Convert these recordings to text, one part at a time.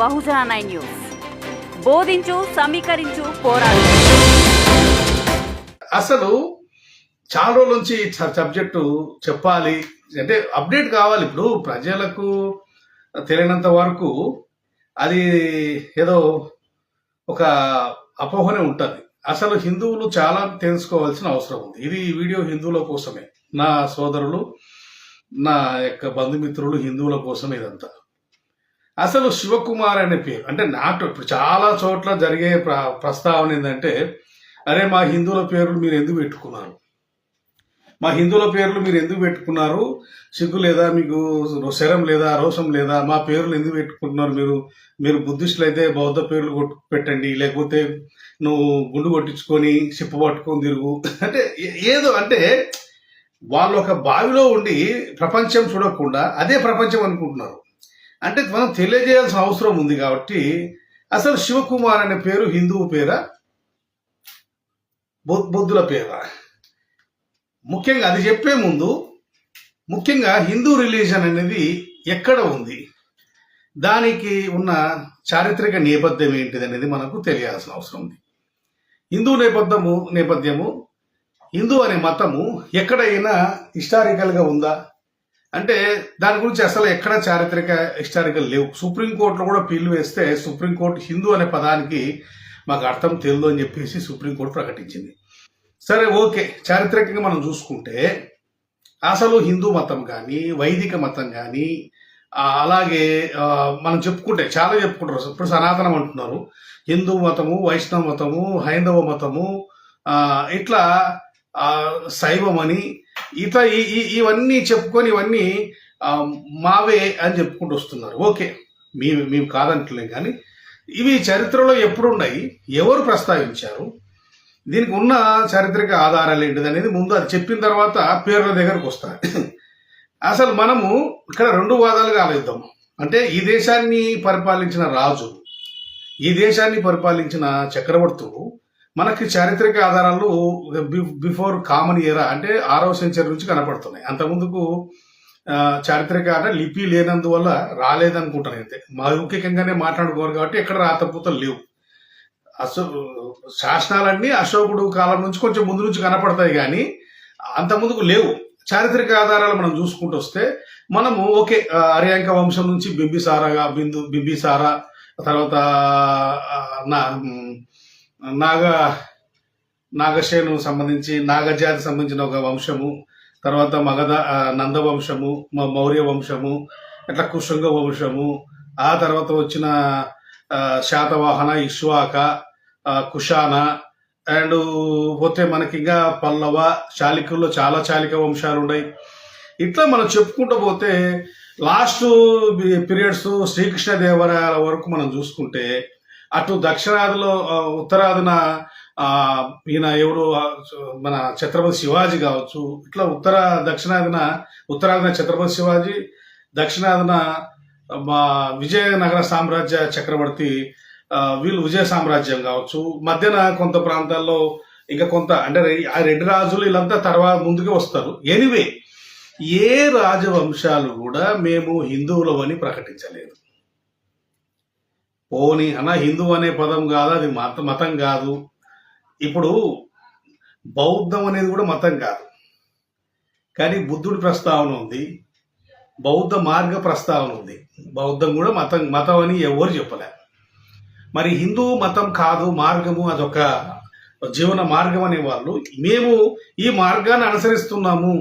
బహుజన nine news. బోధించు సమీకరించు పోరాడు. అసలు చాలా రోజుల నుంచి సబ్జెక్టు చెప్పాలి. అంటే అప్డేట్ కావాలి. ఇప్పుడు ప్రజలకు తెలియనంత వరకు అది ఏదో ఒక అపోహనే ఉంటుంది. అసలు హిందువులు చాలా తెలుసుకోవాల్సిన అవసరం ఉంది. ఇది వీడియో హిందువుల కోసమే. నా సోదరులు నా యొక్క బంధుమిత్రులు హిందువుల కోసమే ఇదంతా. అసలు శివకుమార్ అనే పేరు అంటే నాటు ఇప్పుడు చాలా చోట్ల జరిగే ప్ర ప్రస్తావన ఏంటంటే అరే మా హిందువుల పేర్లు మీరు ఎందుకు పెట్టుకున్నారు? మా హిందువుల పేర్లు మీరు ఎందుకు పెట్టుకున్నారు? సిగ్గు లేదా మీకు శరం లేదా రోషం లేదా మా పేర్లు ఎందుకు పెట్టుకుంటున్నారు మీరు? మీరు బుద్ధిస్టులు అయితే బౌద్ధ పేర్లు కొట్టు పెట్టండి లేకపోతే నువ్వు గుండు కొట్టించుకొని చిప్ప పట్టుకొని తిరుగు. అంటే ఏదో అంటే వాళ్ళు ఒక బావిలో ఉండి ప్రపంచం చూడకుండా అదే ప్రపంచం అనుకుంటున్నారు. అంటే మనం తెలియజేయాల్సిన అవసరం ఉంది కాబట్టి అసలు శివకుమార్ అనే పేరు హిందువు పేరా? బౌ- పేరా? ముఖ్యంగా అది చెప్పే ముందు ముఖ్యంగా హిందూ రిలీజన్ అనేది ఎక్కడ ఉంది? దానికి ఉన్న చారిత్రక నేపథ్యం ఏంటిది అనేది మనకు తెలియాల్సిన అవసరం ఉంది. హిందూ నేపథ్యము నేపథ్యము హిందూ అనే మతము ఎక్కడైనా హిస్టారికల్గా ఉందా? అంటే దాని గురించి అసలు ఎక్కడ చారిత్రక హిస్టారికల్ లేవు. సుప్రీంకోర్టులో కూడా పిల్లు వేస్తే సుప్రీంకోర్టు హిందూ అనే పదానికి మాకు అర్థం తెలియదు అని చెప్పేసి సుప్రీంకోర్టు ప్రకటించింది. సరే ఓకే. చారిత్రకంగా మనం చూసుకుంటే అసలు హిందూ మతం కానీ వైదిక మతం కానీ అలాగే మనం చెప్పుకుంటే చాలా చెప్పుకుంటారు ఇప్పుడు సనాతనం అంటున్నారు. హిందూ మతము వైష్ణవ మతము హైందవ మతము ఇట్లా శైవమని శైవం అని ఇట్లా ఈ- ఇవన్నీ చెప్పుకొని ఇవన్నీ మావే అని చెప్పుకుంటూ వస్తున్నారు. ఓకే. మేము మేము కాదంటలేం కానీ ఇవి చరిత్రలో ఎప్పుడున్నాయి? ఎవరు ప్రస్తావించారు? దీనికి ఉన్న చారిత్రక ఆధారాలు ఏంటిది అనేది ముందు అది చెప్పిన తర్వాత పేర్ల దగ్గరకు వస్తాయి. అసలు మనము ఇక్కడ రెండు వాదాలుగా ఆలోచిద్దాం. అంటే ఈ దేశాన్ని పరిపాలించిన రాజు ఈ దేశాన్ని పరిపాలించిన చక్రవర్తులు మనకి చారిత్రక ఆధారాలు బిఫోర్ కామన్ ఎరా అంటే ఆరవ సెంచరీ నుంచి కనపడుతున్నాయి. అంతకుముందుకు చారిత్రక అంటే లిపి లేనందువల్ల రాలేదనుకుంటాను అయితే. మౌఖికంగానే మాట్లాడుకోరు కాబట్టి ఎక్కడ రాతపూతలు లేవు. అశో శాసనాలన్నీ అశోకుడు కాలం నుంచి కొంచెం ముందు నుంచి కనపడతాయి కానీ అంత ముందుకు లేవు. చారిత్రక ఆధారాలు మనం చూసుకుంటూ వస్తే మనము ఓకే అర్యాంక వంశం నుంచి బింబిసారగా బిందు బింబిసార తర్వాత నా నాగ నాగశేను సంబంధించి నాగజాతి సంబంధించిన ఒక వంశము తర్వాత మగధ నంద వంశము మ- మౌర్య వంశము ఇట్లా కుశంగ వంశము ఆ తర్వాత వచ్చిన శాతవాహన ఇష్వాక కుషాన అండ్ పోతే మనకి ఇంకా పల్లవ చాళుక్యుల్లో చాలా చాలిక వంశాలు ఉన్నాయి ఇట్లా మనం చెప్పుకుంటూ పోతే లాస్ట్ పీరియడ్స్ శ్రీకృష్ణ దేవరాయల వరకు మనం చూసుకుంటే అటు దక్షిణాదిలో ఉత్తరాదిన ఈయన ఎవరు మన ఛత్రపతి శివాజీ కావచ్చు ఇట్లా ఉత్తర దక్షిణాదిన ఉత్తరాదిన ఛత్రపతి శివాజీ దక్షిణాదిన మా విజయనగర సామ్రాజ్య చక్రవర్తి వీళ్ళు విజయ సామ్రాజ్యం కావచ్చు. మధ్యన కొంత ప్రాంతాల్లో ఇంకా కొంత అంటే రె- ఆ రెండు రాజులు వీళ్ళంతా తర్వాత ముందుకే వస్తారు. ఎనివే ఏ రాజవంశాలు కూడా మేము హిందువులమని ప్రకటించలేదు. పోని అన్న హిందూ అనే పదం కాదు అది మత మతం కాదు. ఇప్పుడు బౌద్ధం అనేది కూడా మతం కాదు. కానీ బుద్ధుడి ప్రస్తావన ఉంది బౌద్ధ మార్గ ప్రస్తావన ఉంది. బౌద్ధం కూడా మతం మతం అని ఎవరు చెప్పలే మరి హిందూ మతం కాదు మార్గము అదొక జీవన మార్గం అనేవాళ్ళు మేము ఈ మార్గాన్ని అనుసరిస్తున్నాము.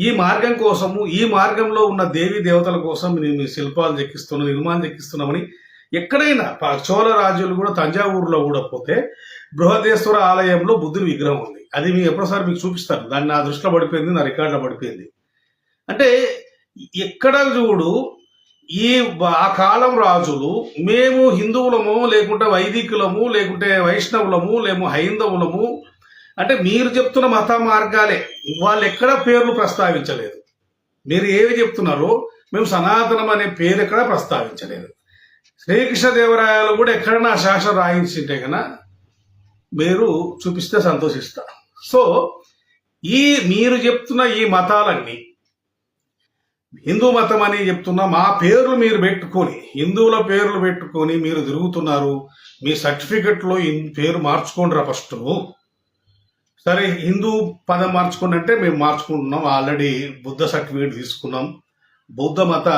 ఈ మార్గం కోసము ఈ మార్గంలో ఉన్న దేవి దేవతల కోసం మేము శిల్పాలు చెక్కిస్తున్నాం నిర్మాణం చెక్కిస్తున్నామని ఎక్కడైనా ప- చోళ రాజులు కూడా తంజావూరులో కూడా పోతే బృహదేశ్వర ఆలయంలో బుద్ధుని విగ్రహం ఉంది. అది మీ ఎప్పుడోసారి మీకు చూపిస్తాను. దాన్ని నా దృష్టిలో పడిపోయింది నా రికార్డులో పడిపోయింది. అంటే ఎక్కడ చూడు ఈ ఆ కాలం రాజులు మేము హిందువులము లేకుంటే వైదికులము లేకుంటే వైష్ణవులము లేము హైందవులము అంటే మీరు చెప్తున్న మత మార్గాలే. వాళ్ళు ఎక్కడ పేర్లు ప్రస్తావించలేదు. మీరు ఏవి చెప్తున్నారో మేము సనాతనం అనే పేరు ఎక్కడ ప్రస్తావించలేదు. శ్రీకృష్ణదేవరాయలు కూడా ఎక్కడైనా శాసనం రాయించింటే కన్నా మీరు చూపిస్తే సంతోషిస్తా. సో ఈ మీరు చెప్తున్న ఈ మతాలన్నీ హిందూ మతం అని చెప్తున్నా మా పేర్లు మీరు పెట్టుకొని హిందువుల పేర్లు పెట్టుకొని మీరు తిరుగుతున్నారు మీ సర్టిఫికెట్లో ఇన్- పేరు మార్చుకోండి రా ఫస్ట్. సరే హిందూ పదం మార్చుకోండి అంటే మేము మార్చుకుంటున్నాం. ఆల్రెడీ బుద్ధ సర్టిఫికేట్ తీసుకున్నాం. బౌద్ధ మత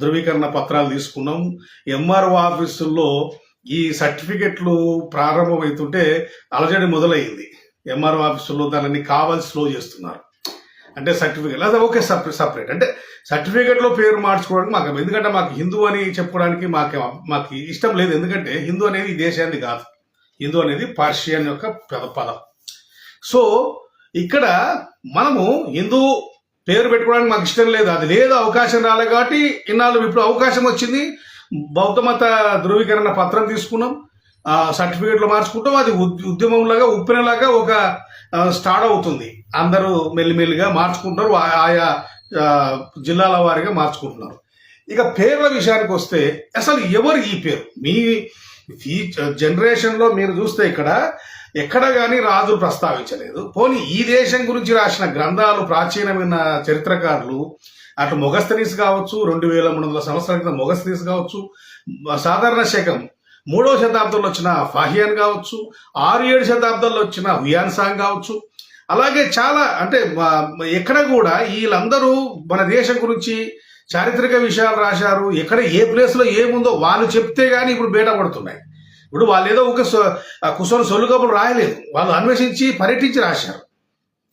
ధృవీకరణ పత్రాలు తీసుకున్నాం. ఎంఆర్ఓ ఆఫీసుల్లో ఈ సర్టిఫికెట్లు ప్రారంభమవుతుంటే అలజడి మొదలైంది ఎంఆర్ఓ ఆఫీసుల్లో దానిని కావాలి స్లో చేస్తున్నారు. అంటే సర్టిఫికేట్ అదే ఓకే సపరేట్ సపరేట్. అంటే సర్టిఫికేట్లో పేరు మార్చుకోవడానికి మాకు ఎందుకంటే మాకు హిందూ అని చెప్పుకోవడానికి మాకు మాకు ఇష్టం లేదు. ఎందుకంటే హిందూ అనేది ఈ దేశాన్ని కాదు. హిందూ అనేది పార్షియన్ యొక్క పద పదం. సో ఇక్కడ మనము హిందూ పేరు పెట్టుకోవడానికి మాకు ఇష్టం లేదు. అది లేదు అవకాశం రాలేదు కాబట్టి ఇన్నాళ్ళు ఇప్పుడు అవకాశం వచ్చింది. బౌద్ధ మత ధృవీకరణ పత్రం తీసుకున్నాం. ఆ, సర్టిఫికెట్లు మార్చుకుంటాం. అది ఉద్యమంలాగా ఉప్పినలాగా ఒక స్టార్ట్ అవుతుంది. అందరూ మెల్లిమెల్లిగా మార్చుకుంటారు ఆ- ఆయా జిల్లాల వారిగా మార్చుకుంటున్నారు. ఇక పేర్ల విషయానికి వస్తే అసలు ఎవరు ఈ పేరు? మీ ఈ జనరేషన్లో మీరు చూస్తే ఇక్కడ ఎక్కడ కానీ రాజు ప్రస్తావించలేదు. పోనీ ఈ దేశం గురించి రాసిన గ్రంథాలు ప్రాచీనమైన చరిత్రకారులు అటు మొగస్తనీస్ కావచ్చు రెండు వేల మూడు వందల సంవత్సరాల క్రితం మొగస్తనీస్ కావచ్చు సాధారణ శకం మూడవ శతాబ్దంలో వచ్చిన ఫాహియాన్ కావచ్చు ఆరు ఏడు శతాబ్దంలో వచ్చిన హుయాన్ సాంగ్ కావచ్చు. అలాగే చాలా అంటే ఎక్కడ కూడా వీళ్ళందరూ మన దేశం గురించి చారిత్రక విషయాలు రాశారు. ఎక్కడ ఏ ప్లేస్లో ఏముందో వాళ్ళు చెప్తే కానీ ఇప్పుడు బేట పడుతున్నాయి. ఇప్పుడు వాళ్ళు ఏదో ఒక కుశల సొల్లు కబులు రాయలేదు. వాళ్ళు అన్వేషించి పర్యటించి రాశారు.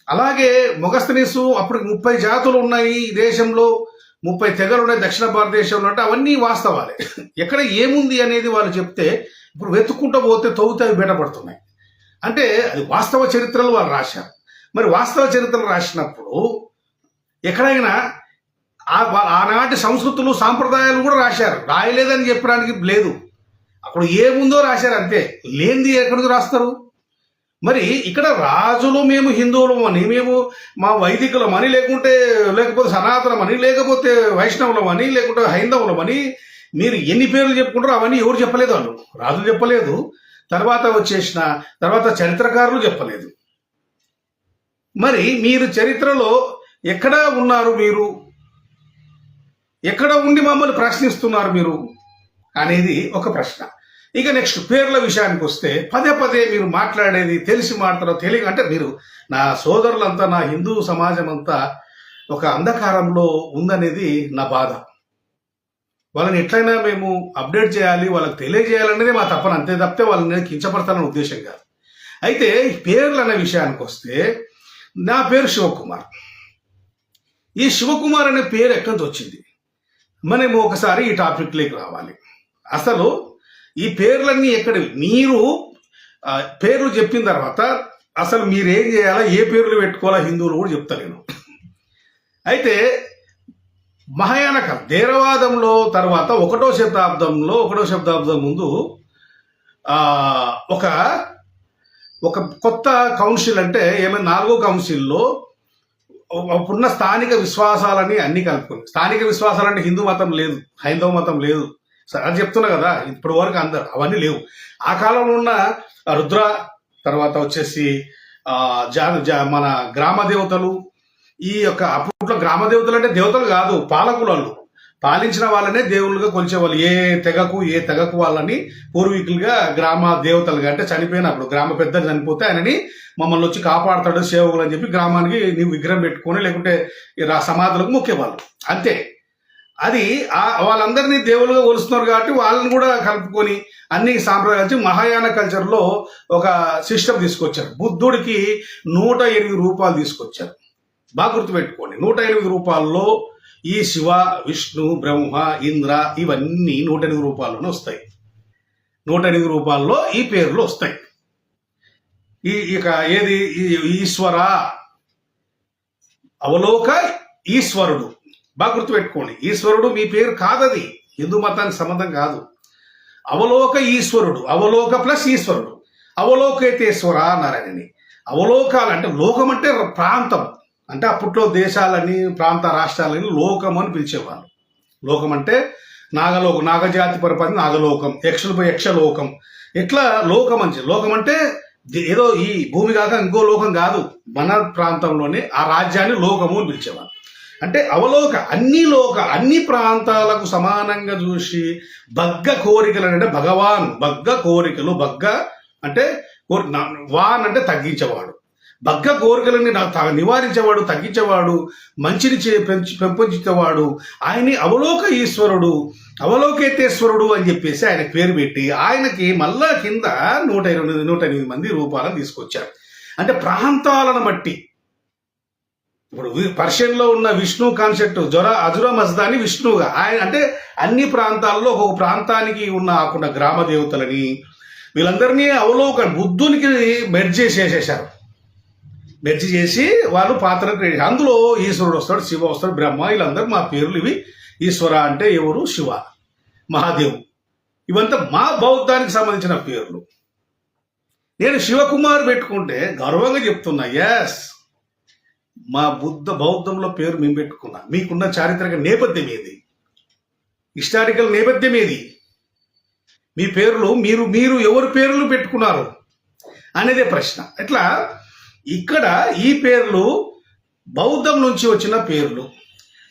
అలాగే మొగస్తనీసు అప్పుడు ముప్పై జాతులు ఉన్నాయి ఈ దేశంలో. ముప్పై తెగలు ఉన్నాయి దక్షిణ భారతదేశంలో అంటే అవన్నీ వాస్తవాలే. ఎక్కడ ఏముంది అనేది వాళ్ళు చెప్తే ఇప్పుడు వెతుక్కుంటూ పోతే తవ్వుతే అవి బయటపడుతున్నాయి. అంటే అది వాస్తవ చరిత్రలు వాళ్ళు రాశారు. మరి వాస్తవ చరిత్రలు రాసినప్పుడు ఎక్కడైనా ఆ ఆనాటి సంస్కృతులు సాంప్రదాయాలు కూడా రాశారు. రాయలేదని చెప్పడానికి లేదు. అక్కడ ఏముందో రాశారు అంతే. లేనిది ఎక్కడికి రాస్తారు? మరి ఇక్కడ రాజులు మేము హిందువులం అని మేము మా వైదికులం అని లేకుంటే లేకపోతే సనాతనం అని లేకపోతే వైష్ణవులం అని లేకుంటే హైందవులం అని మీరు ఎన్ని పేర్లు చెప్పుకుంటారో అవన్నీ ఎవరు చెప్పలేదు వాళ్ళు. రాజులు చెప్పలేదు తర్వాత వచ్చేసిన తర్వాత చరిత్రకారులు చెప్పలేదు. మరి మీరు చరిత్రలో ఎక్కడ ఉన్నారు మీరు? ఎక్కడ ఉండి మమ్మల్ని ప్రశ్నిస్తున్నారు మీరు? అనేది ఒక ప్రశ్న. ఇక నెక్స్ట్ పేర్ల విషయానికి వస్తే పదే పదే మీరు మాట్లాడేది తెలిసి మాట్లాడో తెలియ అంటే మీరు నా సోదరులంతా నా హిందూ సమాజం అంతా ఒక అంధకారంలో ఉందనేది నా బాధ. వాళ్ళని ఎట్లయినా మేము అప్డేట్ చేయాలి వాళ్ళకి తెలియజేయాలనేది మా తప్పన అంతే తప్పితే వాళ్ళని కించపడతానని ఉద్దేశం కాదు. అయితే పేర్లు అనే విషయానికి వస్తే నా పేరు శివకుమార్. ఈ శివకుమార్ అనే పేరు ఎక్కడి నుంచి వచ్చింది? మనము ఒకసారి ఈ టాపిక్లోకి రావాలి. అసలు ఈ పేర్లన్నీ ఎక్కడ మీరు పేర్లు చెప్పిన తర్వాత అసలు మీరేం చేయాలా ఏ పేర్లు పెట్టుకోవాలా హిందువులు కూడా చెప్తా నేను అయితే మహాయానక ధేరవాదంలో తర్వాత ఒకటో శతాబ్దంలో ఒకటో శతాబ్దం ముందు ఒక ఒక కొత్త కౌన్సిల్ అంటే ఏమైనా నాలుగో కౌన్సిల్లో అప్పుడున్న స్థానిక విశ్వాసాలని అన్ని కలుపుకుంది స్థానిక విశ్వాసాలంటే హిందూ మతం లేదు హైందవ మతం లేదు. అది చెప్తున్నా కదా ఇప్పటి వరకు అందరు అవన్నీ లేవు. ఆ కాలంలో ఉన్న రుద్ర తర్వాత వచ్చేసి జా జా- మన గ్రామ దేవతలు ఈ యొక్క అప్పట్లో గ్రామ దేవతలు అంటే దేవతలు కాదు పాలకులు వాళ్ళు పాలించిన వాళ్ళనే దేవుళ్ళుగా కొలిచేవాళ్ళు. ఏ తెగకు ఏ తెగకు వాళ్ళని పూర్వీకులుగా గ్రామ దేవతలుగా అంటే చనిపోయినప్పుడు గ్రామ పెద్దలు చనిపోతే ఆయనని మమ్మల్ని వచ్చి కాపాడతాడు సేవకులు అని చెప్పి గ్రామానికి నీవు విగ్రహం పెట్టుకొని లేకుంటే సమాధులకు మొక్కేవాళ్ళు. అంతే. అది వాళ్ళందరినీ దేవులుగా కొలుస్తున్నారు కాబట్టి వాళ్ళని కూడా కలుపుకొని అన్ని సాంప్రదాయాలు మహాయాన కల్చర్లో ఒక సిస్టమ్ తీసుకొచ్చారు. బుద్ధుడికి నూట ఎనిమిది రూపాయలు తీసుకొచ్చారు. బాగా గుర్తుపెట్టుకోండి. నూట ఎనిమిది రూపాయల్లో ఈ శివ విష్ణు బ్రహ్మ ఇంద్ర ఇవన్నీ నూట ఎనిమిది రూపాయల్లోనే వస్తాయి. నూట ఎనిమిది రూపాయల్లో ఈ పేర్లు వస్తాయి. ఈ ఇక ఏది? ఈ- ఈశ్వర. అవలోక ఈశ్వరుడు. బాగా గుర్తుపెట్టుకోండి ఈశ్వరుడు మీ పేరు కాదది. హిందూ మతానికి సంబంధం కాదు. అవలోక ఈశ్వరుడు అవలోక ప్లస్ ఈశ్వరుడు. అవలోకేతేశ్వర అన్నారని అవలోకాలు అంటే లోకం అంటే ప్రాంతం. అంటే అప్పట్లో దేశాలని ప్రాంత రాష్ట్రాలని లోకం అని పిలిచేవాళ్ళు. లోకం అంటే నాగలోకం నాగజాతి పరపతి నాగలోకం యక్షులపై యక్షలోకం. ఇట్లా లోకం అని లోకం అంటే ఏదో ఈ భూమి కాక ఇంకో లోకం కాదు. మన ప్రాంతంలోనే ఆ రాజ్యాన్ని లోకము అని పిలిచేవాళ్ళు. అంటే అవలోక అన్ని లోక అన్ని ప్రాంతాలకు సమానంగా చూసి బగ్గ కోరికలు అంటే భగవాన్ బగ్గ కోరికలు బగ్గ అంటే వాన్ అంటే తగ్గించేవాడు. బగ్గ కోరికలని నివారించేవాడు తగ్గించేవాడు మంచిని చే పెంచి పెంపొంచేవాడు ఆయన్ని అవలోక ఈశ్వరుడు అవలోకేతేశ్వరుడు అని చెప్పేసి ఆయన పేరు పెట్టి ఆయనకి మళ్ళా కింద నూట ఎనిమిది నూట ఎనిమిది మంది రూపాలను తీసుకొచ్చారు. అంటే ప్రాంతాలను బట్టి ఇప్పుడు పర్షియన్లో ఉన్న విష్ణు కాన్సెప్ట్ జ్వర అజురా మజ్దాని విష్ణువుగా. ఆయన అంటే అన్ని ప్రాంతాల్లో ఒక్కొక్క ప్రాంతానికి ఉన్న ఆకున్న గ్రామ దేవతలని వీళ్ళందరినీ అవలోక బుద్ధునికి మెర్జ్ చేసేసేసారు మెర్జ్ చేసి వాళ్ళు పాత్ర క్రియేట్ అందులో ఈశ్వరుడు వస్తాడు శివ వస్తాడు బ్రహ్మ వీళ్ళందరూ మా పేర్లు ఇవి. ఈశ్వర అంటే ఎవరు? శివ మహాదేవ్. ఇవంతా మా బౌద్ధానికి సంబంధించిన పేర్లు. నేను శివకుమార్ పెట్టుకుంటే గర్వంగా చెప్తున్నా ఎస్ మా బుద్ధ బౌద్ధంలో పేరు మేము పెట్టుకున్నాం. మీకున్న చారిత్రక నేపథ్యం ఏది? హిస్టారికల్ నేపథ్యం ఏది? మీ పేర్లు మీరు మీరు ఎవరు పేర్లు పెట్టుకున్నారు అనేదే ప్రశ్న. ఇట్లా ఇక్కడ ఈ పేర్లు బౌద్ధం నుంచి వచ్చిన పేర్లు.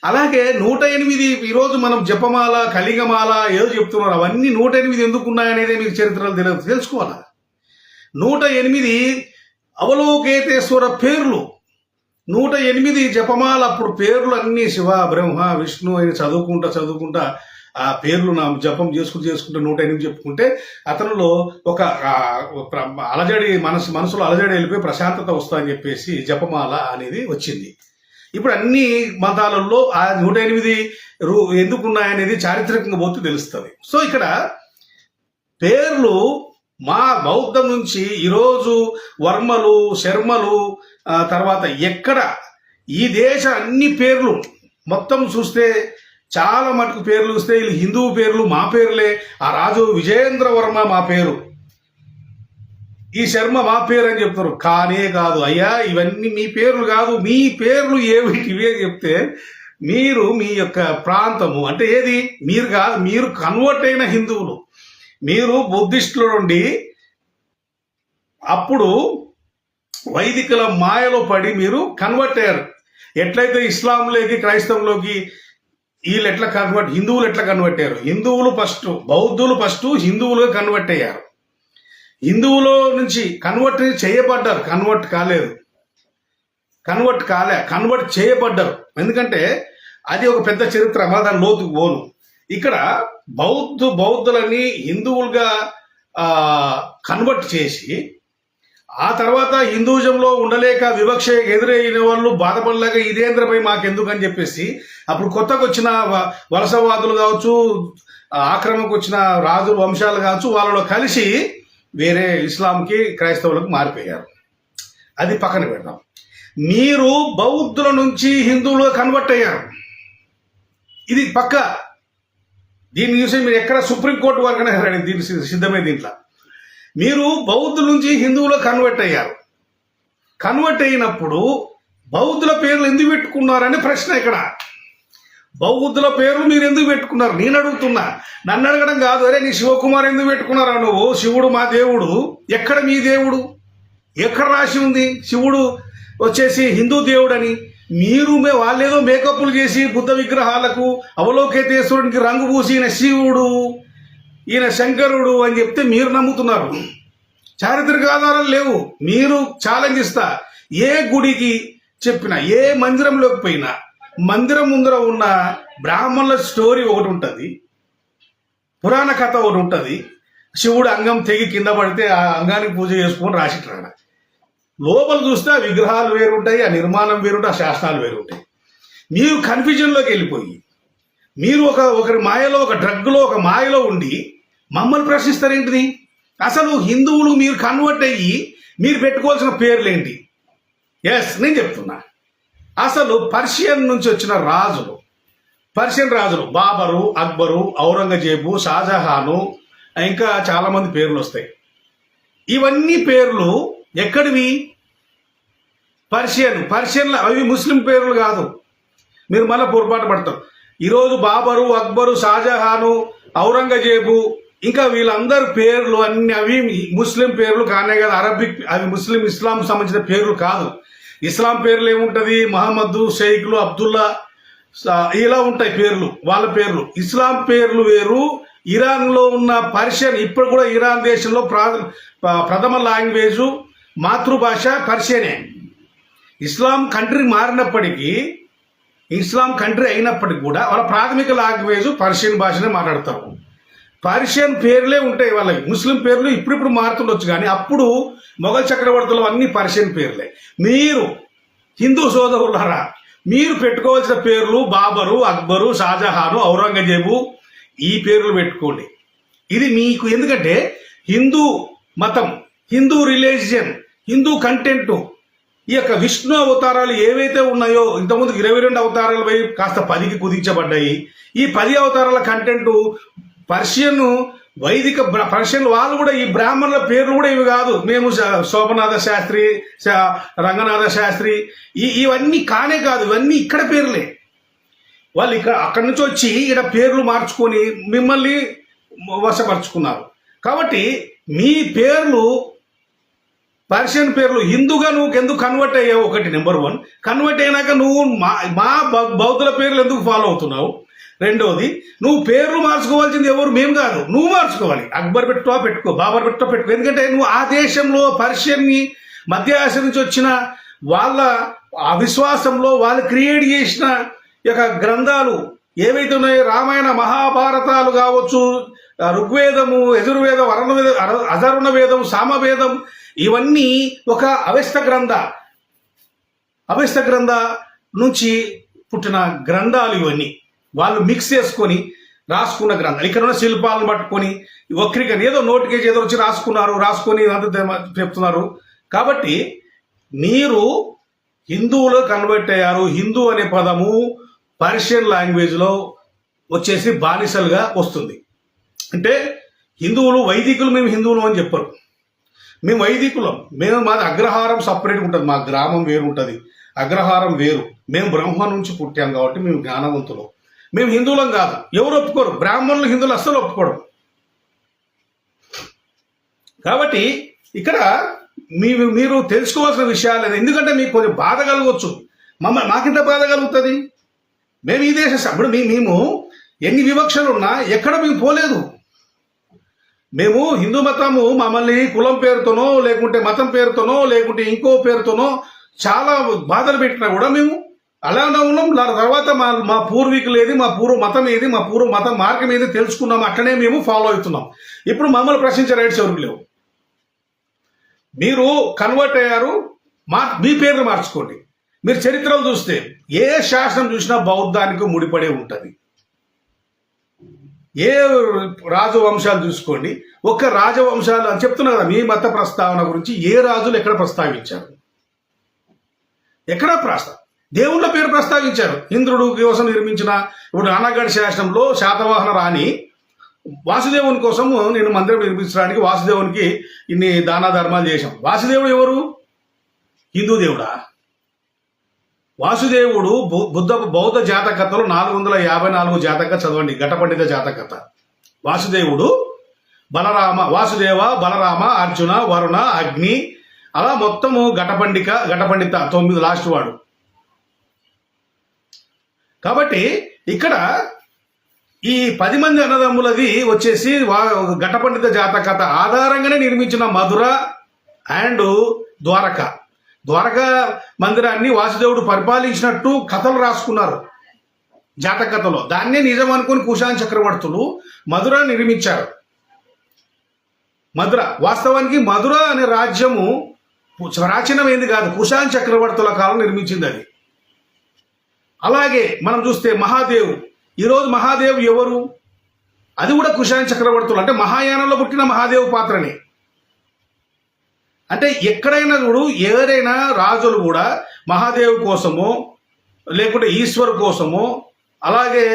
అలాగే నూట ఎనిమిది ఈరోజు మనం జపమాల కలిగమాల ఏదో చెప్తున్నారు. అవన్నీ నూట ఎనిమిది ఎందుకు ఉన్నాయనేది మీకు చరిత్రలు తెలియదు. తెలుసుకోవాలా? నూట ఎనిమిది అవలోకేతేశ్వర పేర్లు. నూట ఎనిమిది జపమాల అప్పుడు పేర్లు అన్ని శివ బ్రహ్మ విష్ణు అని చదువుకుంటా చదువుకుంటా ఆ పేర్లు నా జపం చేసుకుంటూ చేసుకుంటూ నూట ఎనిమిది చెప్పుకుంటే అతనిలో ఒక అలజడి మనసు మనసులో అలజడి వెళ్ళిపోయి ప్రశాంతత వస్తుందని చెప్పేసి జపమాల అనేది వచ్చింది. ఇప్పుడు అన్ని మతాలలో ఆ నూట ఎనిమిది రూ ఎందుకున్నాయనేది చారిత్రకంగా పోతే తెలుస్తుంది. సో ఇక్కడ పేర్లు మా బౌద్ధం నుంచి ఈరోజు వర్మలు శర్మలు తర్వాత ఎక్కడ ఈ దేశ అన్ని పేర్లు మొత్తం చూస్తే చాలా మటుకు పేర్లు వస్తే వీళ్ళు హిందువు పేర్లు మా పేర్లే ఆ రాజు విజయేంద్ర వర్మ మా పేరు. ఈ శర్మ మా పేరు అని చెప్తారు. కానే కాదు అయ్యా ఇవన్నీ మీ పేర్లు కాదు మీ పేర్లు ఏమిటివి అని చెప్తే మీరు మీ యొక్క ప్రాంతము అంటే ఏది? మీరు కాదు మీరు కన్వర్ట్ అయిన హిందువులు. మీరు బుద్ధిస్టుల నుండి అప్పుడు వైదికుల మాయలో పడి మీరు కన్వర్ట్ అయ్యారు. ఎట్లయితే ఇస్లాంలోకి క్రైస్తవంలోకి వీళ్ళు ఎట్లా కన్వర్ట్ హిందువులు ఎట్లా కన్వర్ట్ అయ్యారు? హిందువులు ఫస్ట్ బౌద్ధులు ఫస్ట్ హిందువులుగా కన్వర్ట్ అయ్యారు. హిందువులో నుంచి కన్వర్ట్ చేయబడ్డారు. కన్వర్ట్ కాలేదు. కన్వర్ట్ కాలే కన్వర్ట్ చేయబడ్డారు. ఎందుకంటే అది ఒక పెద్ద చరిత్ర మా దాని లోతుకు పోను. ఇక్కడ బౌద్ధ బౌద్ధులని హిందువులుగా కన్వర్ట్ చేసి ఆ తర్వాత హిందూజంలో ఉండలేక వివక్ష ఎదురైన వాళ్ళు బాధపడలేక ఇదేంద్రపై మాకెందుకు అని చెప్పేసి అప్పుడు కొత్తగా వచ్చిన వ- వలసవాదులు కావచ్చు ఆక్రమకు వచ్చిన రాజు వంశాలు కావచ్చు వాళ్ళలో కలిసి వేరే ఇస్లాంకి క్రైస్తవులకు మారిపోయారు. అది పక్కన పెడదాం. మీరు బౌద్ధుల నుంచి హిందువులుగా కన్వర్ట్ అయ్యారు. ఇది పక్క దీన్ని చూసి మీరు ఎక్కడ సుప్రీంకోర్టు వరకు రండి దీని సిద్ధమే దీంట్లో. మీరు బౌద్ధుల నుంచి హిందువులో కన్వర్ట్ అయ్యారు. కన్వర్ట్ అయినప్పుడు బౌద్ధుల పేర్లు ఎందుకు పెట్టుకున్నారని ప్రశ్న ఇక్కడ. బౌద్ధుల పేర్లు మీరు ఎందుకు పెట్టుకున్నారు? నేను అడుగుతున్నా. నన్ను అడగడం కాదు. అరే నీ శివకుమార్ ఎందుకు పెట్టుకున్నారా నువ్వు? శివుడు మా దేవుడు. ఎక్కడ మీ దేవుడు? ఎక్కడ రాసి ఉంది? శివుడు వచ్చేసి హిందూ దేవుడని. మీరు మే వాళ్ళేదో మేకప్లు చేసి బుద్ధ విగ్రహాలకు అవలోకేతేశ్వరునికి రంగు పూసి ఈయన శివుడు ఈయన శంకరుడు అని చెప్తే మీరు నమ్ముతున్నారు. చారిత్రక ఆధారాలు లేవు. మీరు ఛాలెంజ్ ఇస్తా. ఏ గుడికి చెప్పినా ఏ మందిరంలోకి పోయినా మందిరం ముందర ఉన్న బ్రాహ్మణుల స్టోరీ ఒకటి ఉంటుంది. పురాణ కథ ఒకటి ఉంటుంది. శివుడు అంగం తెగి కింద పడితే ఆ అంగానికి పూజ చేసుకొని రాసిట్రాడ? లోపల చూస్తే ఆ విగ్రహాలు వేరుంటాయి ఆ నిర్మాణం వేరుంటాయి ఆ శాసనాలు వేరుంటాయి. మీరు కన్ఫ్యూజన్లోకి వెళ్ళిపోయి మీరు ఒక ఒకరి మాయలో ఒక డ్రగ్లో ఒక మాయలో ఉండి మమ్మల్ని ప్రశ్నిస్తారేంటిది? అసలు హిందువులు మీరు కన్వర్ట్ అయ్యి మీరు పెట్టుకోవాల్సిన పేర్లేంటి? ఎస్ నేను చెప్తున్నా. అసలు పర్షియన్ నుంచి వచ్చిన రాజులు పర్షియన్ రాజులు బాబరు అక్బరు ఔరంగజేబు షాజహాను ఇంకా చాలామంది పేర్లు వస్తాయి. ఇవన్నీ పేర్లు ఎక్కడివి? పర్షియన్. పర్షియన్లు అవి ముస్లిం పేర్లు కాదు. మీరు మళ్ళీ పొరపాటు పడతారు. ఈరోజు బాబరు అక్బరు షాజహాను ఔరంగజేబు ఇంకా వీళ్ళందరి పేర్లు అన్ని అవి ముస్లిం పేర్లు కానే కదా. అరబిక్ అవి ముస్లిం ఇస్లాం సంబంధించిన పేర్లు కాదు. ఇస్లాం పేర్లు ఏముంటుంది? మహమ్మద్ షేఖ్లు అబ్దుల్లా ఇలా ఉంటాయి పేర్లు వాళ్ళ పేర్లు. ఇస్లాం పేర్లు వేరు. ఇరాన్లో ఉన్న పర్షియన్ ఇప్పుడు కూడా ఇరాన్ దేశంలో ప్రథమ లాంగ్వేజ్. మాతృభాష పర్షియనే. ఇస్లాం కంట్రీ మారినప్పటికీ ఇస్లాం కంట్రీ అయినప్పటికీ కూడా వాళ్ళ ప్రాథమిక లాంగ్వేజ్ పర్షియన్ భాషనే మాట్లాడతారు. పర్షియన్ పేర్లే ఉంటాయి వాళ్ళకి. ముస్లిం పేర్లు ఇప్పుడిప్పుడు మారుతుండొచ్చు కానీ అప్పుడు మొఘల్ చక్రవర్తులు అన్ని పర్షియన్ పేర్లే. మీరు హిందూ సోదరులారా మీరు పెట్టుకోవాల్సిన పేర్లు బాబరు అక్బరు షాజహాను ఔరంగజేబు ఈ పేర్లు పెట్టుకోండి. ఇది మీకు ఎందుకంటే హిందూ మతం హిందూ రిలీజియన్ హిందూ కంటెంట్ ఈ యొక్క విష్ణు అవతారాలు ఏవైతే ఉన్నాయో ఇంతకుముందు ఇరవై రెండు అవతారాలు పోయి కాస్త పదికి కుదించబడ్డాయి. ఈ పది అవతారాల కంటెంట్ పర్షియన్ వైదిక పర్షియన్ వాళ్ళు కూడా ఈ బ్రాహ్మణుల పేర్లు కూడా ఇవి కాదు. మేము శోభనాథ శాస్త్రి రంగనాథ శాస్త్రి ఈ ఇవన్నీ కానే కాదు. ఇవన్నీ ఇక్కడ పేర్లే. వాళ్ళు ఇక్కడ అక్కడి నుంచి వచ్చి ఇక్కడ పేర్లు మార్చుకొని మిమ్మల్ని వశపరుచుకున్నారు కాబట్టి మీ పేర్లు పర్షియన్ పేర్లు హిందూగా నువ్వు ఎందుకు కన్వర్ట్ అయ్యావు? ఒకటి నెంబర్ వన్ కన్వర్ట్ అయినాక నువ్వు మా మా బౌద్ధుల పేర్లు ఎందుకు ఫాలో అవుతున్నావు? రెండోది నువ్వు పేర్లు మార్చుకోవాల్సింది ఎవరు? మేము కాదు. నువ్వు మార్చుకోవాలి. అక్బర్ పెట్టుకో పెట్టుకో బాబర్ పెట్టుకో పెట్టుకో. ఎందుకంటే నువ్వు ఆ దేశంలో పర్షియన్ని మధ్య ఆసియా నుంచి వచ్చిన వాళ్ళ అవిశ్వాసంలో వాళ్ళు క్రియేట్ చేసిన యొక్క గ్రంథాలు ఏవైతే ఉన్నాయో రామాయణ మహాభారతాలు కావచ్చు ఋగ్వేదము యజుర్వేదం అరణవేద అర- వేదం సామవేదం ఇవన్నీ ఒక అవస్థ గ్రంథ. అవస్థ గ్రంథ నుంచి పుట్టిన గ్రంథాలు ఇవన్నీ. వాళ్ళు మిక్స్ చేసుకొని రాసుకున్న గ్రంథాలు. ఇక్కడ ఉన్న శిల్పాలను పట్టుకొని వక్రీకరణ ఏదో నోటికేజ్ ఏదో వచ్చి రాసుకున్నారు రాసుకొని ఇదంతా చెప్తున్నారు. కాబట్టి మీరు హిందువులో కన్వర్ట్ అయ్యారు హిందూ అనే పదము పర్షియన్ లాంగ్వేజ్లో వచ్చేసి బానిసలుగా వస్తుంది. అంటే హిందువులు వైదికులు మేము హిందువులు అని చెప్పరు. మేము వైదికులం. మేము మాది అగ్రహారం సపరేట్ ఉంటుంది. మా గ్రామం వేరు ఉంటుంది. అగ్రహారం వేరు. మేము బ్రహ్మ నుంచి పుట్టాం కాబట్టి మేము జ్ఞానవంతులం. మేము హిందువులం కాదు. ఎవరు ఒప్పుకోరు. బ్రాహ్మణులు హిందువులు అస్సలు ఒప్పుకోరు. కాబట్టి ఇక్కడ మీ మీరు తెలుసుకోవాల్సిన విషయాలు లేదు ఎందుకంటే మీకు కొంచెం బాధ కలగవచ్చు మమ్మల్ని మాకింత బాధ కలుగుతుంది? మేము ఈ దేశ ఇప్పుడు మేము ఎన్ని వివక్షలు ఉన్నా ఎక్కడ మేము పోలేదు. మేము హిందూ మతము మమ్మల్ని కులం పేరుతోనో లేకుంటే మతం పేరుతోనో లేకుంటే ఇంకో పేరుతోనో చాలా బాధలు పెట్టినా కూడా మేము అలానే ఉన్నాం. దాని తర్వాత మా మా పూర్వీకులు ఏది మా పూర్వ మతం ఏది మా పూర్వ మతం మార్గం ఏది తెలుసుకున్నాం. అట్లనే మేము ఫాలో అవుతున్నాం. ఇప్పుడు మమ్మల్ని ప్రశ్నించే రైట్స్ ఎవరికి లేవు. మీరు కన్వర్ట్ అయ్యారు. మా మీ పేర్లు మార్చుకోండి. మీరు చరిత్రలు చూస్తే ఏ శాసనం చూసినా బౌద్ధానికి ముడిపడే ఉంటుంది. ఏ రాజవంశాలు చూసుకోండి ఒక్క రాజవంశాలు అని చెప్తున్నా కదా మీ మత ప్రస్తావన గురించి ఏ రాజులు ఎక్కడ ప్రస్తావించారు? ఎక్కడ ప్రస్తావ దేవుళ్ళ పేరు ప్రస్తావించారు. ఇంద్రుడు కోసం నిర్మించిన ఇప్పుడు నాన్నగఢ శాసనంలో శాతవాహన రాణి వాసుదేవుని కోసం నేను మందిరం నిర్మించడానికి వాసుదేవునికి ఇన్ని దాన ధర్మాలు చేశాం. వాసుదేవుడు ఎవరు? హిందూ దేవుడా? వాసుదేవుడు బు- బుద్ధ బౌద్ధ జాతకథలు నాలుగు వందల యాభై నాలుగు జాతక చదవండి. ఘటపండిత జాతకథ వాసుదేవుడు బలరామ వాసుదేవ బలరామ అర్జున వరుణ అగ్ని అలా మొత్తము ఘటపండిక ఘటపండిత తొమ్మిది లాస్ట్ వాడు. కాబట్టి ఇక్కడ ఈ పది మంది అన్నదమ్ములది వచ్చేసి వా- ఘటపండిత జాతకథ ఆధారంగానే నిర్మించిన మధుర అండ్ ద్వారక. ద్వారక మందిరాన్ని వాసుదేవుడు పరిపాలించినట్టు కథలు రాసుకున్నారు. జాతక కథలో దాన్నే నిజం అనుకుని కుషాన్ చక్రవర్తులు మధుర నిర్మించారు. మధుర. వాస్తవానికి మధుర అనే రాజ్యము ప్రాచీనమైంది కాదు. కుషాన్ చక్రవర్తుల కాలం నిర్మించింది అది. అలాగే మనం చూస్తే మహాదేవ్. ఈరోజు మహాదేవ్ ఎవరు? అది కూడా కుషాన్ చక్రవర్తులు. అంటే మహాయానంలో పుట్టిన మహాదేవ్ పాత్రనే. అంటే ఎక్కడైనా కూడా ఎవరైనా రాజులు కూడా మహాదేవ్ కోసమో లేకుంటే ఈశ్వర్ కోసమో అలాగే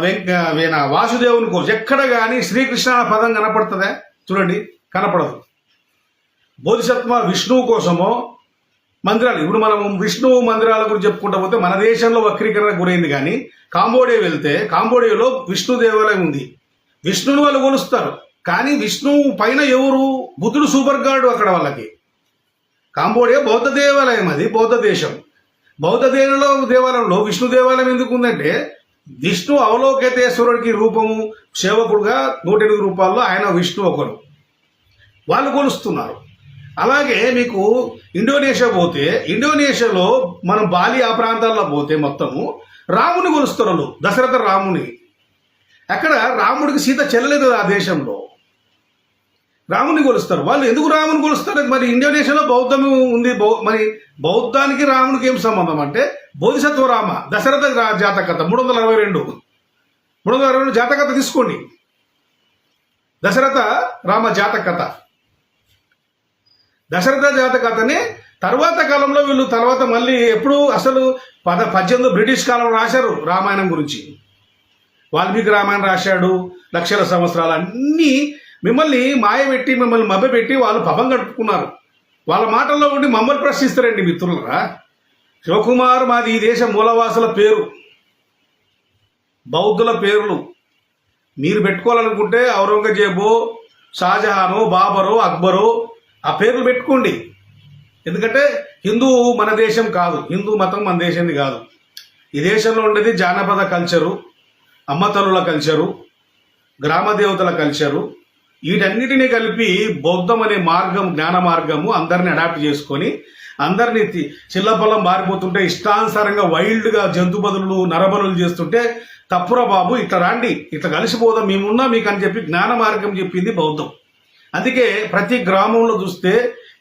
వెంక వీణ వాసుదేవుని కోసం ఎక్కడ కానీ శ్రీకృష్ణ పదం కనపడుతుందా? చూడండి కనపడదు. బోధిసత్వ విష్ణువు కోసమో మందిరాలు ఇప్పుడు మనం విష్ణువు మందిరాల గురించి చెప్పుకుంటా పోతే మన దేశంలో వక్రీకరణ గురైంది కానీ కాంబోడియా వెళ్తే కాంబోడియాలో విష్ణు దేవాలయం ఉంది. విష్ణుని వాళ్ళు కొలుస్తారు. కానీ విష్ణువు పైన ఎవరు? బుద్ధుడు సూపర్ గాడు అక్కడ వాళ్ళకి. కాంబోడియా బౌద్ధ దేవాలయం అది బౌద్ధ దేశం. బౌద్ధ దేనిలో దేవాలయంలో? విష్ణు దేవాలయం ఎందుకు ఉందంటే విష్ణు అవలోకేతేశ్వరుడికి రూపము సేవకుడుగా నూట ఎనిమిది రూపాయల్లో ఆయన విష్ణు ఒకరు వాళ్ళు కొలుస్తున్నారు. అలాగే మీకు ఇండోనేషియా పోతే ఇండోనేషియాలో మనం బాలి ఆ ప్రాంతాల్లో పోతే మొత్తము రాముని కొలుస్తారు దశరథ రాముని. అక్కడ రాముడికి సీత చెల్లలేదు ఆ దేశంలో. రాముని కొలుస్తారు వాళ్ళు ఎందుకు రాముని కొలుస్తారు మరి ఇండోనేషియాలో బౌద్ధం ఉంది. బౌ- మరి బౌద్ధానికి రామునికి ఏం సంబంధం అంటే బోధిసత్వ రామ దశరథ రా- జాతకథ మూడు వందల అరవై రెండు. మూడు వందల అరవై రెండు జాతకథ తీసుకోండి. దశరథ రామ జాతకథ దశరథ జాతకథని తర్వాత కాలంలో వీళ్ళు తర్వాత మళ్ళీ ఎప్పుడు అసలు పద పద్దెనిమిది బ్రిటిష్ కాలంలో రాశారు రామాయణం గురించి. వాల్మీకి రామాయణం రాశాడు లక్షల సంవత్సరాలు అన్నీ మిమ్మల్ని మాయబెట్టి మిమ్మల్ని మభ్యపెట్టి వాళ్ళు పభం గడుపుకున్నారు. వాళ్ళ మాటల్లో ఉండి మమ్మల్ని ప్రశ్నిస్తారండి మిత్రులరా. శివకుమార్ మాది ఈ దేశ మూలవాసుల పేరు. బౌద్ధుల పేర్లు. మీరు పెట్టుకోవాలనుకుంటే ఔరంగజేబు షాజహాను బాబరు అక్బరు ఆ పేర్లు పెట్టుకోండి. ఎందుకంటే హిందూ మన దేశం కాదు. హిందూ మతం మన దేశంది కాదు. ఈ దేశంలో ఉండేది జానపద కల్చరు అమ్మతల్లుల కల్చరు గ్రామ దేవతల కల్చరు వీటన్నిటినీ కలిపి బౌద్ధం అనే మార్గం జ్ఞాన మార్గము అందరిని అడాప్ట్ చేసుకొని అందరినీ చిల్లపల్లం మారిపోతుంటే ఇష్టానుసారంగా వైల్డ్గా జంతు బదులు నరబలులు చేస్తుంటే తప్పురా బాబు ఇట్లా రాండి ఇట్లా కలిసిపోదాం మేమున్నా మీకు అని చెప్పి జ్ఞాన మార్గం చెప్పింది బౌద్ధం. అందుకే ప్రతి గ్రామంలో చూస్తే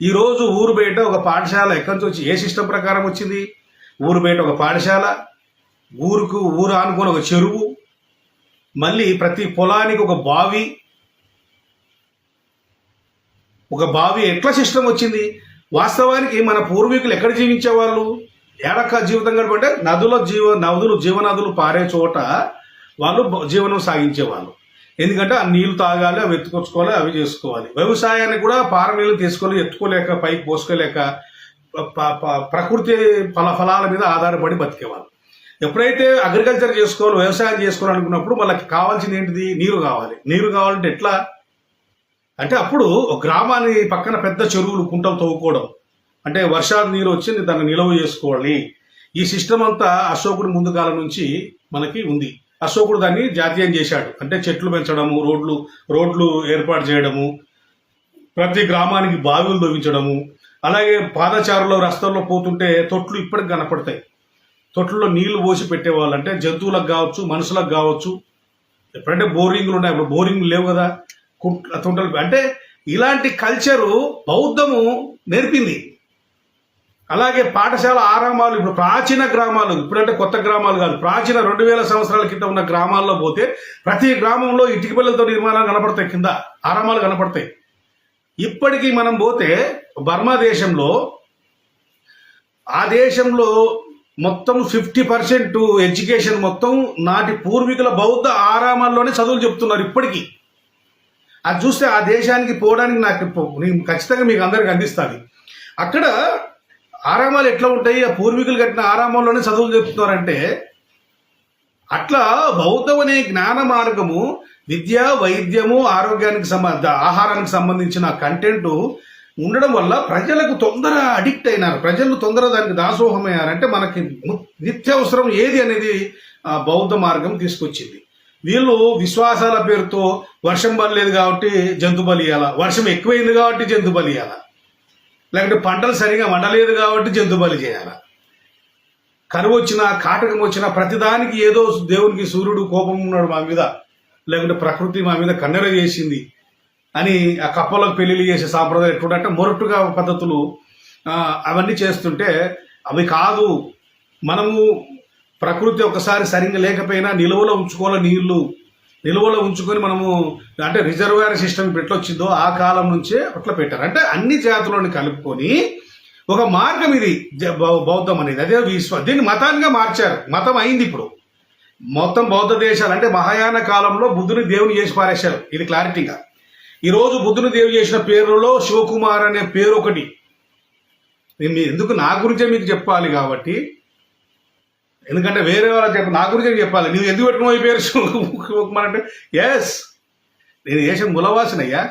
ఈరోజు ఊరు బయట ఒక పాఠశాల ఎక్కడి నుంచి వచ్చి ఏ సిస్టమ్ ప్రకారం వచ్చింది? ఊరు బయట ఒక పాఠశాల ఊరుకు ఊరు ఆనుకొని ఒక చెరువు మళ్ళీ ప్రతి పొలానికి ఒక బావి ఒక బావి ఎట్లా సిస్టమ్ వచ్చింది? వాస్తవానికి మన పూర్వీకులు ఎక్కడ జీవించేవాళ్ళు? ఏడక జీవితం గడపంటే నదుల జీవ నదులు జీవనదులు పారే చోట వాళ్ళు జీవనం సాగించేవాళ్ళు. ఎందుకంటే ఆ నీళ్ళు తాగాలి అవి ఎత్తుకొచ్చుకోవాలి అవి చేసుకోవాలి. వ్యవసాయాన్ని కూడా పార నీళ్ళు తీసుకొని ఎత్తుకోలేక పైకి పోసుకోలేక ప- ప్రకృతి ఫల ఫలాల మీద ఆధారపడి బతికేవాళ్ళు. ఎప్పుడైతే అగ్రికల్చర్ చేసుకోవాలి వ్యవసాయం చేసుకోవాలనుకున్నప్పుడు వాళ్ళకి కావాల్సింది ఏంటిది? నీరు కావాలి. నీరు కావాలంటే ఎట్లా? అంటే అప్పుడు గ్రామాన్ని పక్కన పెద్ద చెరువులు కుంటలు తవ్వుకోవడం. అంటే వర్షాలు నీరు వచ్చి దాన్ని నిలవ చేసుకోవాలి. ఈ సిస్టమ్ అంతా అశోకుడు ముందు కాలం నుంచి మనకి ఉంది. అశోకుడు దాన్ని జాతీయం చేశాడు. అంటే చెట్లు పెంచడము రోడ్లు రోడ్లు ఏర్పాటు చేయడము ప్రతి గ్రామానికి బావిలు తవ్వించడము అలాగే పాదచారులో రస్తాల్లో పోతుంటే తొట్లు ఇప్పటికి కనపడతాయి. తొట్లలో నీళ్ళు పోసి పెట్టేవాళ్ళు. అంటే జంతువులకు కావచ్చు మనుషులకు కావచ్చు. ఎప్పుడంటే బోరింగ్లు ఉన్నాయి. ఇప్పుడు బోరింగ్లు లేవు కదా. కుంట తుంటలు అంటే ఇలాంటి కల్చరు బౌద్ధము నేర్పింది. అలాగే పాఠశాల ఆరంభాలు ఇప్పుడు ప్రాచీన గ్రామాలు ఇప్పుడంటే కొత్త గ్రామాలు కాదు ప్రాచీన రెండు వేల సంవత్సరాల కింద ఉన్న గ్రామాల్లో పోతే ప్రతి గ్రామంలో ఇటుక పిల్లలతో నిర్మాణాలు కనపడతాయి కింద ఆరామాలు కనపడతాయి. ఇప్పటికీ మనం పోతే బర్మా దేశంలో ఆ దేశంలో మొత్తం ఫిఫ్టీ పర్సెంట్ ఎడ్యుకేషన్ మొత్తం నాటి పూర్వీకుల బౌద్ధ ఆరామాల్లోనే చదువులు చెప్తున్నారు ఇప్పటికీ. అది చూస్తే ఆ దేశానికి పోవడానికి నాకు నేను ఖచ్చితంగా మీకు అందరికి అందిస్తుంది. అక్కడ ఆరామాలు ఎట్లా ఉంటాయి? ఆ పూర్వీకులు కట్టిన ఆరామాల్లోనే చదువులు చెప్తున్నారంటే అట్లా బౌద్ధం అనే జ్ఞాన మార్గము విద్య వైద్యము ఆరోగ్యానికి సంబంధ ఆహారానికి సంబంధించిన కంటెంట్ ఉండడం వల్ల ప్రజలకు తొందర అడిక్ట్ అయినారు. ప్రజలు తొందర దానికి దాసోహమయ్యారంటే మనకి నిత్యావసరం ఏది అనేది బౌద్ధ మార్గం తీసుకొచ్చింది. వీళ్ళు విశ్వాసాల పేరుతో వర్షం పడలేదు కాబట్టి జంతు బలి ఇవ్వాలా వర్షం ఎక్కువైంది కాబట్టి జంతు బలి ఇవ్వాలా లేకుంటే పంటలు సరిగా వండలేదు కాబట్టి జంతు బలి చేయాలా. కరువు వచ్చినా కాటకం వచ్చినా ప్రతిదానికి ఏదో దేవునికి సూర్యుడు కోపం ఉన్నాడు మా మీద లేకుంటే ప్రకృతి మా మీద కన్నెర చేసింది అని ఆ కప్పలకు పెళ్ళిళ్ళు చేసే సాంప్రదాయం ఎట్లుంటే మొరటుగా పద్ధతులు అవన్నీ చేస్తుంటే అవి కాదు. మనము ప్రకృతి ఒకసారి సరిగ్గా లేకపోయినా నిలువలో ఉంచుకోవాలి నీళ్ళు. నిలువలో ఉంచుకొని మనము అంటే రిజర్వాయర్ సిస్టమ్ పెట్టొచ్చిందో ఆ కాలం నుంచే అట్లా పెట్టారు. అంటే అన్ని జాతులను కలుపుకొని ఒక మార్గం ఇది జ- బౌ- బౌద్ధం అనేది. అదే విశ్వ దీన్ని మతానిగా మార్చారు. మతం అయింది ఇప్పుడు. మొత్తం బౌద్ధ దేశాలు అంటే మహాయాన కాలంలో బుద్ధుని దేవుని చేసి పారేశారు. ఇది క్లారిటీగా. ఈరోజు బుద్ధుని దేవుని చేసిన పేరులో శివకుమార్ అనే పేరు ఒకటి నేను ఎందుకు నా గురించే మీకు చెప్పాలి కాబట్టి ఎందుకంటే వేరే వాళ్ళకి చెప్ప నా గురించి చెప్పాలి. నువ్వు ఎందుకు పెట్టుకున్నావు పేరు? శివకుమార్ అంటే ఎస్ నేను చేసిన ములవాసినయ్యా.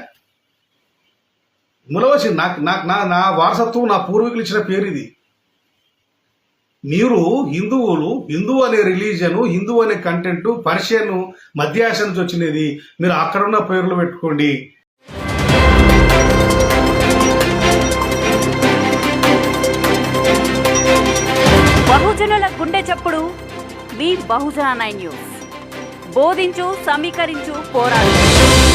ములవాసి నాకు నాకు నా నా వారసత్వం నా పూర్వీకులు ఇచ్చిన పేరు ఇది. మీరు హిందువులు హిందూ అనే రిలీజను హిందూ అనే కంటెంట్ పర్షియన్ మధ్య ఆశ నుంచి వచ్చినది. మీరు అక్కడున్న పేర్లు పెట్టుకోండి. బహుజనుల గుండె చప్పుడు. మీ బహుజన న్యూస్. బోధించు సమీకరించు పోరాడు.